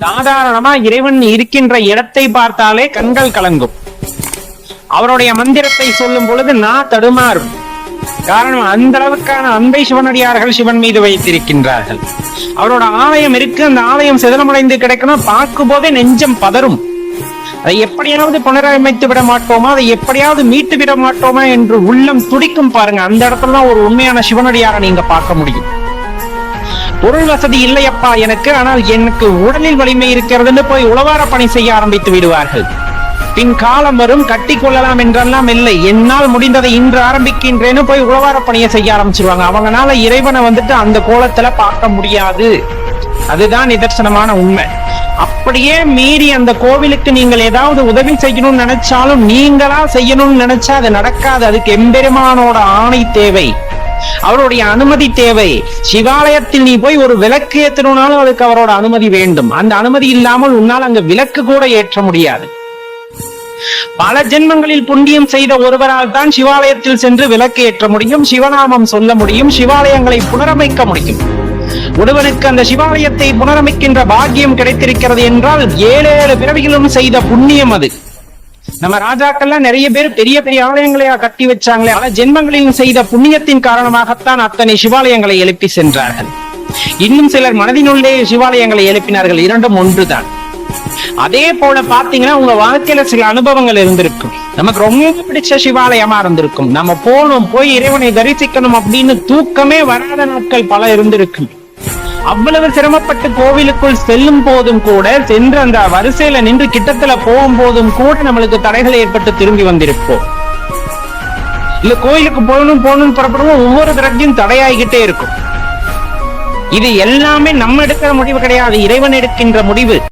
சாதாரணமா இறைவன் இருக்கின்ற இடத்தை பார்த்தாலே கண்கள் கலங்கும். அவருடைய மந்திரத்தை சொல்லும் பொழுது நான் தடுமாறும். காரணம் அந்த அளவுக்கான அன்பை சிவனடியார்கள் சிவன் மீது வைத்திருக்கின்றார்கள். அவரோட ஆலயம் இருக்கு அந்த ஆலயம் சிதலமடைந்து கிடைக்கணும் பார்க்கும் போதே நெஞ்சம் பதறும். அதை எப்படியாவது புனரமைத்து விட மாட்டோமா? அதை எப்படியாவது மீட்டு விட மாட்டோமா? என்று உள்ளம் துடிக்கும் பாருங்க. அந்த இடத்துல தான் ஒரு உண்மையான சிவனடியாரை நீங்க பார்க்க முடியும். பொருள் வசதி இல்லையப்பா எனக்கு. ஆனால் எனக்கு உடலில் வலிமை இருக்கிறதுன்னு போய் உழவார பணி செய்ய ஆரம்பித்து விடுவார்கள். பின் காலம் வரும் கட்டி கொள்ளலாம் என்றெல்லாம் இல்லை. என்னால் முடிந்ததை இன்று ஆரம்பிக்கின்றேன்னு போய் உழவார பணியை செய்ய ஆரம்பிச்சிருவாங்க. அவங்கனால இறைவனை வந்துட்டு அந்த கோலத்துல பார்க்க முடியாது. அதுதான் நிதர்சனமான உண்மை. அப்படியே மீறி அந்த கோவிலுக்கு நீங்கள் ஏதாவது உதவி செய்யணும்னு நினைச்சாலும் நீங்களா செய்யணும்னு நினைச்சா அது நடக்காது. அதுக்கு எம்பெருமானோட ஆணை தேவை. அவருடைய அனுமதி தேவை. சிவாலயத்தில் நீ போய் ஒரு விளக்கு ஏற்றணும்னாலும் அதுக்கு அவரோட அனுமதி வேண்டும். அந்த அனுமதி இல்லாமல் உன்னால் அங்க விளக்கு கூட ஏற்ற முடியாது. பல ஜென்மங்களில் புண்ணியம் செய்த ஒருவரால் தான் சிவாலயத்தில் சென்று விளக்கு ஏற்ற முடியும் சிவநாமம் சொல்ல முடியும் சிவாலயங்களை புனரமைக்க முடியும். ஒருவனுக்கு அந்த சிவாலயத்தை புனரமைக்கின்ற பாக்கியம் கிடைத்திருக்கிறது என்றால் ஏழு ஏழு பிறவிகளும் செய்த புண்ணியம் அது. நம்ம ராஜாக்கள்லாம் நிறைய பேர் பெரிய பெரிய ஆலயங்களையா கட்டி வச்சாங்களே பல ஜென்மங்களில் செய்த புண்ணியத்தின் காரணமாகத்தான் அத்தனை சிவாலயங்களை எழுப்பி சென்றார்கள். இன்னும் சிலர் மனதினுள்ளே சிவாலயங்களை எழுப்பினார்கள் இரண்டும் ஒன்றுதான். அதே போல பாத்தீங்கன்னா உங்க வாழ்க்கையில சில அனுபவங்கள் இருந்திருக்கும். நமக்கு ரொம்ப பிடிச்ச சிவாலயமா இருந்திருக்கும். நம்ம போனோம் போய் இறைவனை தரிசிக்கணும் அப்படின்னு தூக்கமே வராத நாட்கள் பல இருந்திருக்கும். அவ்வளவு சிரமப்பட்டு கோவிலுக்குள் செல்லும் போதும் கூட சென்று அந்த வரிசையில நின்று கிட்டத்துல போகும் போதும் கூட நம்மளுக்கு தடைகள் ஏற்பட்டு திரும்பி வந்திருப்போம் இல்ல கோயிலுக்கு போகணும் போகணும் புறப்படுவோம் ஒவ்வொரு தடவையும் தடையாகிக்கிட்டே இருக்கும். இது எல்லாமே நம்ம எடுக்கிற முடிவு கிடையாது இறைவன் எடுக்கின்ற முடிவு.